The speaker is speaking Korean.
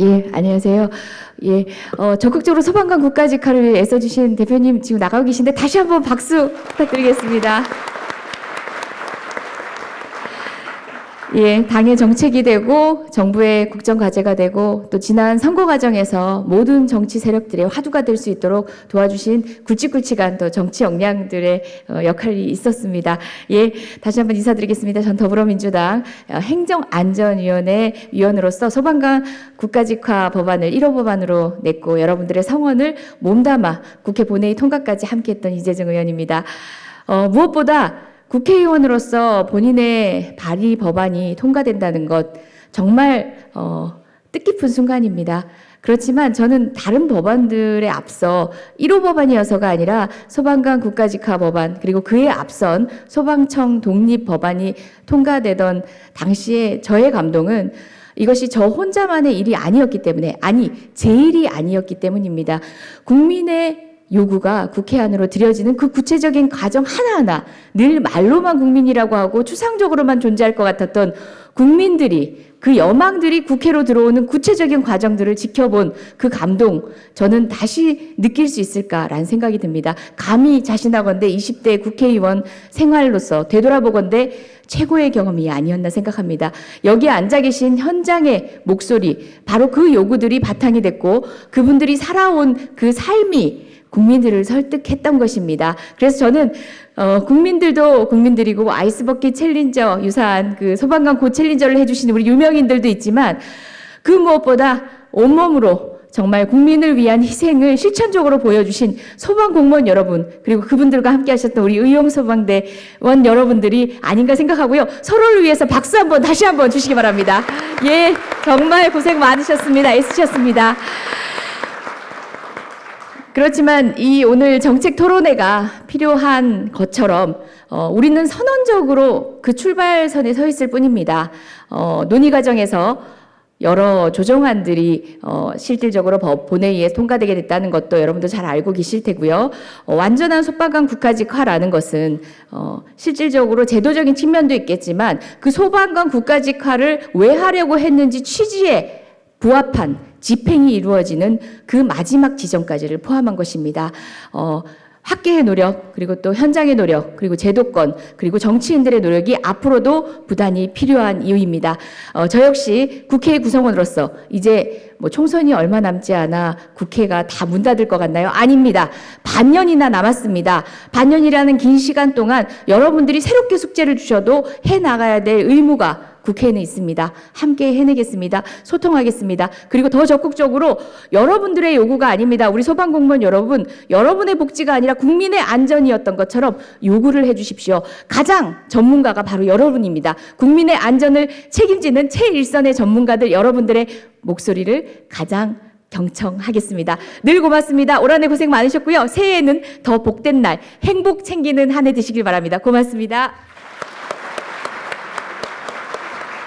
예, 안녕하세요. 예, 어, 적극적으로 소방관 국가직화를 애써주신 대표님 지금 나가고 계신데 다시 한번 박수 부탁드리겠습니다. 예, 당의 정책이 되고 정부의 국정 과제가 되고 또 지난 선거 과정에서 모든 정치 세력들의 화두가 될 수 있도록 도와주신 굵직굵직한 또 정치 역량들의 어, 역할이 있었습니다. 예, 다시 한번 인사드리겠습니다. 전 더불어민주당 어, 행정안전위원회 위원으로서 소방관 국가직화 법안을 1호 법안으로 냈고 여러분들의 성원을 몸담아 국회 본회의 통과까지 함께했던 이재정 의원입니다. 어, 무엇보다 국회의원으로서 본인의 발의 법안이 통과된다는 것 정말 어, 뜻깊은 순간입니다. 그렇지만 저는 다른 법안들에 앞서 1호 법안이어서가 아니라 소방관 국가직화 법안 그리고 그에 앞선 소방청 독립 법안이 통과되던 당시에 저의 감동은 이것이 저 혼자만의 일이 아니었기 때문에 아니 제 일이 아니었기 때문입니다. 국민의 요구가 국회 안으로 들여지는 그 구체적인 과정 하나하나 늘 말로만 국민이라고 하고 추상적으로만 존재할 것 같았던 국민들이 그 여망들이 국회로 들어오는 구체적인 과정들을 지켜본 그 감동 저는 다시 느낄 수 있을까라는 생각이 듭니다. 감히 자신하건대 20대 국회의원 생활로서 되돌아보건대 최고의 경험이 아니었나 생각합니다. 여기에 앉아 계신 현장의 목소리 바로 그 요구들이 바탕이 됐고 그분들이 살아온 그 삶이 국민들을 설득했던 것입니다. 그래서 저는 어, 국민들도 국민들이고 아이스버킷 챌린저 유사한 그 소방관 고 챌린저를 해주시는 우리 유명인들도 있지만 그 무엇보다 온몸으로 정말 국민을 위한 희생을 실천적으로 보여주신 소방 공무원 여러분 그리고 그분들과 함께 하셨던 우리 의용 소방대원 여러분들이 아닌가 생각하고요. 서로를 위해서 박수 한번 다시 한번 주시기 바랍니다. 예, 정말 고생 많으셨습니다. 애쓰셨습니다. 그렇지만 이 오늘 정책 토론회가 필요한 것처럼 어, 우리는 선언적으로 그 출발선에 서 있을 뿐입니다. 어, 논의 과정에서 여러 조정안들이 어, 실질적으로 법 본회의에 통과되게 됐다는 것도 여러분도 잘 알고 계실 테고요. 어, 완전한 소방관 국가직화라는 것은 어, 실질적으로 제도적인 측면도 있겠지만 그 소방관 국가직화를 왜 하려고 했는지 취지에 부합한 집행이 이루어지는 그 마지막 지점까지를 포함한 것입니다. 어, 학계의 노력, 그리고 또 현장의 노력, 그리고 제도권, 그리고 정치인들의 노력이 앞으로도 부단히 필요한 이유입니다. 어, 저 역시 국회의 구성원으로서 이제 뭐 총선이 얼마 남지 않아 국회가 다 문 닫을 것 같나요? 아닙니다. 반년이나 남았습니다. 반년이라는 긴 시간 동안 여러분들이 새롭게 숙제를 주셔도 해 나가야 될 의무가 국회에는 있습니다. 함께 해내겠습니다. 소통하겠습니다. 그리고 더 적극적으로 여러분들의 요구가 아닙니다. 우리 소방공무원 여러분, 여러분의 복지가 아니라 국민의 안전이었던 것처럼 요구를 해주십시오. 가장 전문가가 바로 여러분입니다. 국민의 안전을 책임지는 최일선의 전문가들 여러분들의 목소리를 가장 경청하겠습니다. 늘 고맙습니다. 올 한해 고생 많으셨고요. 새해에는 더 복된 날, 행복 챙기는 한 해 되시길 바랍니다. 고맙습니다.